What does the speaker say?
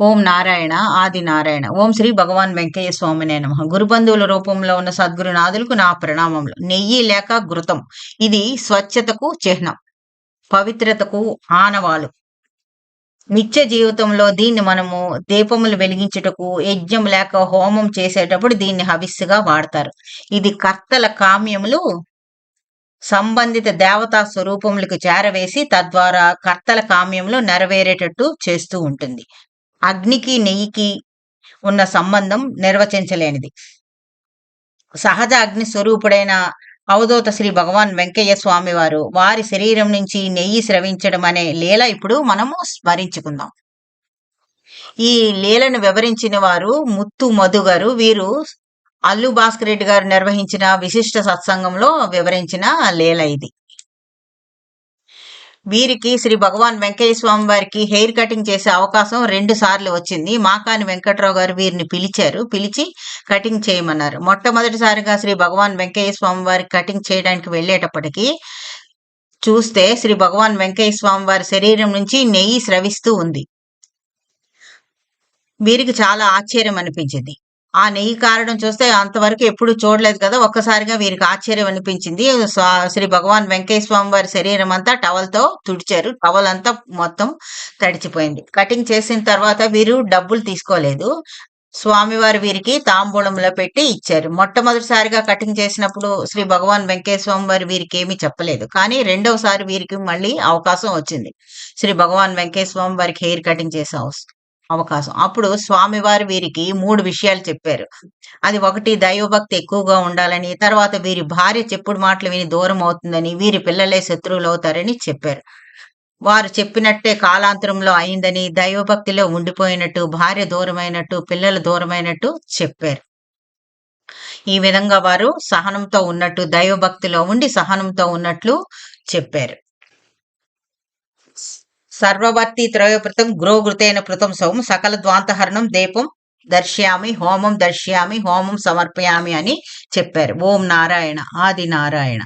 ఓం నారాయణ ఆది నారాయణ. ఓం శ్రీ భగవాన్ వెంకయ్య స్వామినే నమ. గురుబంధువుల రూపంలో ఉన్న సద్గురునాథులకు నా ప్రణామములు. నెయ్యి లేక ఘృతం. ఇది స్వచ్ఛతకు చిహ్నం. పవిత్రతకు ఆనవాలు. నిత్య జీవితంలో దీన్ని మనము దీపములు వెలిగించుటకు యజ్ఞం లేక హోమం చేసేటప్పుడు దీన్ని హవిస్సుగా వాడతారు. ఇది కర్తల కామ్యములు సంబంధిత దేవతా స్వరూపములకు చేరవేసి తద్వారా కర్తల కామ్యములు నెరవేరేటట్టు చేస్తూ ఉంటుంది. అగ్నికి నెయ్యికి ఉన్న సంబంధం నిర్వచించలేనిది. సహజ అగ్ని స్వరూపుడైన అవధూత శ్రీ భగవాన్ వెంకయ్య స్వామి వారు వారి శరీరం నుంచి నెయ్యి స్రవించడం అనే లీల ఇప్పుడు మనము స్మరించుకుందాం. ఈ లీలను వివరించిన వారు ముత్తు మధు గారు వీరు అల్లు భాస్కర్ రెడ్డి గారు నిర్వహించిన విశిష్ట సత్సంగంలో వివరించిన లీల ఇది. వీరికి శ్రీ భగవాన్ వెంకయ్య స్వామి వారికి హెయిర్ కటింగ్ చేసే అవకాశం రెండు సార్లు వచ్చింది. మాకాని వెంకట్రావు గారు వీరిని పిలిచారు. పిలిచి కటింగ్ చేయమన్నారు. మొట్టమొదటిసారిగా శ్రీ భగవాన్ వెంకయ్య స్వామి వారికి కటింగ్ చేయడానికి వెళ్ళేటప్పటికి చూస్తే శ్రీ భగవాన్ వెంకయ్య స్వామి వారి శరీరం నుంచి నెయ్యి స్రవిస్తూ ఉంది. వీరికి చాలా ఆశ్చర్యం అనిపించింది. ఆ నెయ్యి కారడం చూస్తే అంతవరకు ఎప్పుడు చూడలేదు కదా. ఒక్కసారిగా వీరికి ఆశ్చర్యం అనిపించింది. శ్రీ భగవాన్ వెంకయ్య స్వామి వారి శరీరం అంతా టవల్తో తుడిచారు. టవల్ అంతా మొత్తం తడిచిపోయింది. కటింగ్ చేసిన తర్వాత వీరు డబ్బులు తీసుకోలేదు. స్వామివారు వీరికి తాంబూలంలో పెట్టి ఇచ్చారు. మొట్టమొదటిసారిగా కటింగ్ చేసినప్పుడు శ్రీ భగవాన్ వెంకయ్య స్వామి వారు వీరికి ఏమీ చెప్పలేదు. కానీ రెండవసారి వీరికి మళ్ళీ అవకాశం వచ్చింది. శ్రీ భగవాన్ వెంకయ్య స్వామి వారికి హెయిర్ కటింగ్ చేసే అవసరం. అవకాశం. అప్పుడు స్వామివారు వీరికి మూడు విషయాలు చెప్పారు. అది ఒకటి దైవభక్తి ఎక్కువగా ఉండాలని తర్వాత వీరి భార్య చెప్పుడు మాటలు విని దూరం అవుతుందని వీరి పిల్లలే శత్రువులు అవుతారని చెప్పారు. వారు చెప్పినట్టే కాలాంతరంలో అయిందని దైవభక్తిలో ఉండిపోయినట్టు భార్య దూరమైనట్టు పిల్లలు దూరమైనట్టు చెప్పారు. ఈ విధంగా వారు సహనంతో ఉన్నట్టు దైవభక్తిలో ఉండి సహనంతో ఉన్నట్లు చెప్పారు. సర్వవర్తి త్రయోపృతం గ్రోగృతైన పృతం సౌం సకల ద్వాంతహరణం దీపం దర్శ్యామి హోమం దర్శ్యామి హోమం సమర్పయామి అని చెప్పారు. ఓం నారాయణ ఆది నారాయణ.